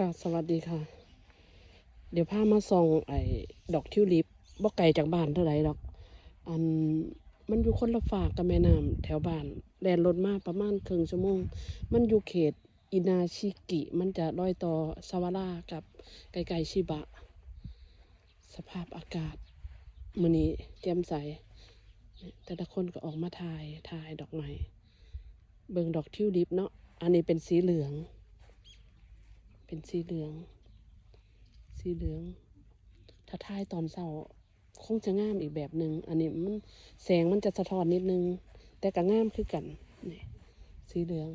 ค่ะ สวัสดีค่ะ เดี๋ยวพามาส่องไอ้ดอกทิวลิปบ่ไกลจากบ้านเท่าไหร่ดอก อันมันอยู่คนละฝากกับแม่น้ำแถวบ้านแลนรถมาประมาณครึ่งชั่วโมง มันอยู่เขตอินาชิกิ มันจะร้อยต่อซาวารากับไกลๆชิบะ สภาพอากาศมื้อนี้แจ่มใส แต่ละคนก็ออกมาถ่ายถ่ายดอกไม้เบิ่งดอกทิวลิปเนาะอันนี้เป็นสีเหลือง เป็นสีเหลือง สีเหลือง ถ้าถ่ายตอนเช้าคงจะงามอีกแบบหนึ่งอันนี้มันแสงมันจะสะท้อนนิดนึง แต่ก็งามคือกันนี่สีเหลือง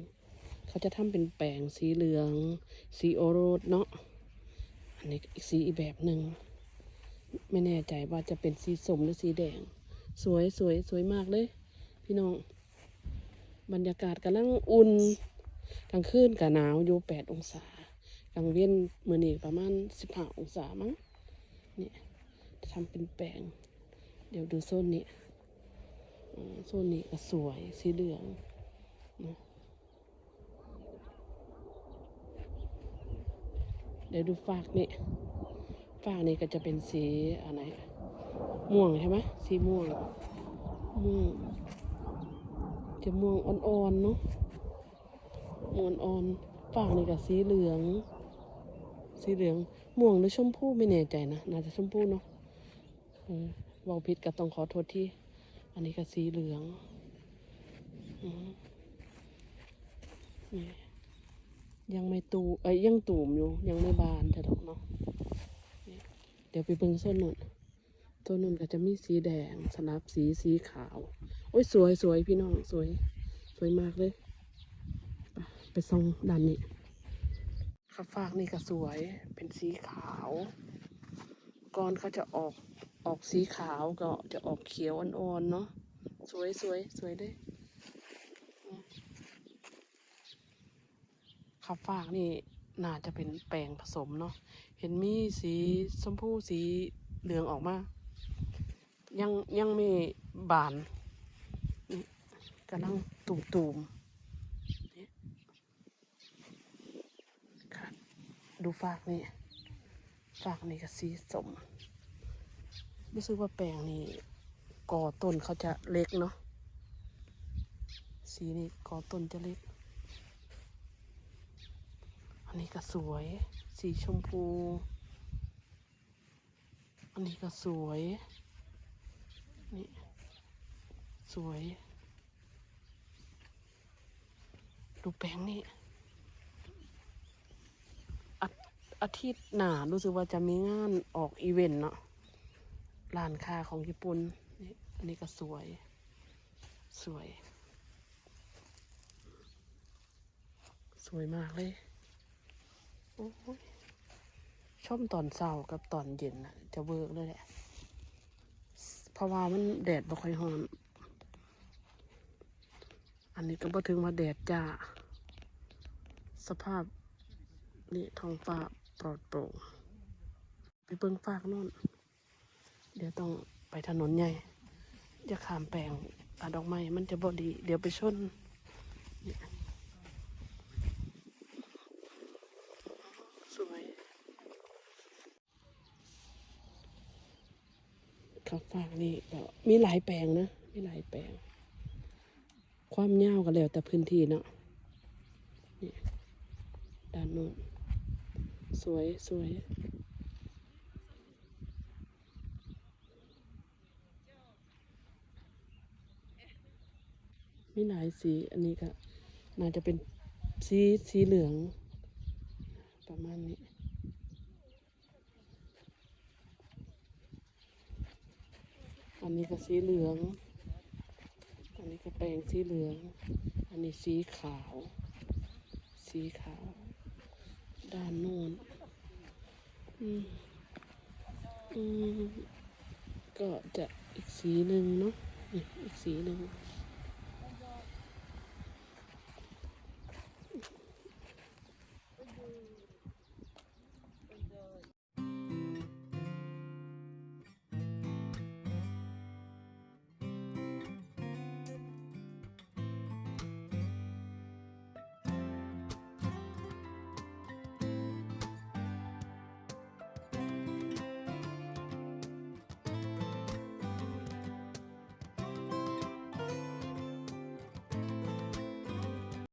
เขาจะทำเป็นแปลงสีเหลือง สีโอโรสเนาะ อันนี้อีกสีอีกแบบหนึ่งไม่แน่ใจว่าจะเป็นสีส้มหรือสีแดง สวยสวยสวยมากเลย พี่น้อง บรรยากาศกำลังอุ่นกลางคืนกับหนาวอยู่แปดองศา กลางเวียนมือนี่ประมาณสิบห้าองศามั้งเนี่ยทำเป็นแปลง เดี๋ยวดูโซนนี้อ่โซนนี้ก็สวยสีเหลืองนะเดี๋ยวดูฝากนี่ฝากนี่ก็จะเป็นสีอะไรม่วงใช่ไหมสีม่วงม่วงจะม่วงอ่อนๆเนาะม่วงอ่อนฝากนี่กับสีเหลือง สีเหลืองม่วงหรือชมพูไม่แน่ใจนะน่าจะชมพูเนาะเออเวาผิดก็ต้องขอโทษที่ อันนี้ก็สีเหลืองอยังไม่ตูเอ้ยยังตูมอยู่ยังไม่บานแต่ดอกเนาะนี่เดี๋ยวไปเบิ่งส้นนุ่นต้นนุ่นก็จะมีสีแดงสลับสีสีขาว โอ้ยสวยสวยพี่น้องสวย สวยมากเลย ไปส่องด้านนี้ ข้าฟากนี่ก็สวยเป็นสีขาวก่อนเขาจะออกออกสีขาวก็จะออกเขียวอ่อนๆเนาะสวยสวยสวยเลยข้าฟากนี่น่าจะเป็นแปลงผสมเนาะเห็นมีสีชมพูสีเหลืองออกมา ยังยังไม่บานนี่กำลังตุ่มๆ ค่ะ ดูฝากนี่ฝากนี่ก็สีสมรู้สึกว่าแปลงนี่กอต้นเขาจะเล็กเนาะสีนี่กอต้นจะเล็ก อันนี้ก็สวย สีชมพู อันนี้ก็สวยนี่สวย ดูแปลงนี่ อาทิตย์หน้ารู้สึกว่าจะมีงานออกอีเวนต์เนาะร้านค้าของญี่ปุ่นนี่อันนี้ก็สวย สวย สวยมากเลยโอ้ยชอบตอนเช้ากับตอนเย็นนะจะเวิร์กเลยแหละ เพราะว่ามันแดดบ่ค่อยร้อนอันนี้ก็บ่ถึงว่าแดดจ้า สภาพนี่ท้องฟ้า ปลอดโปร่ง ไปเบิ่งฟากโน่น เดี๋ยวต้องไปถนนใหญ่จะขามแปลงอะดอกไม้มันจะบ่ดี เดี๋ยวไปชนนี่สวยข้าวฟากนี่ก็มีหลายแปลงนะ มีหลายแปลง ความยาวก็แล้วแต่พื้นที่เนาะนี่ด้านโน้น สวยสวยมีหลายสีอันนี้ก็น่าจะเป็นสีสีเหลือง ประมาณนี้อันนี้ก็สีเหลือง อันนี้ก็แปลงสีเหลือง อันนี้สีขาว สีขาว ด้านโน้นอืมอืมก็จะอีกสีหนึ่งเนาะอีกสีหนึ่ง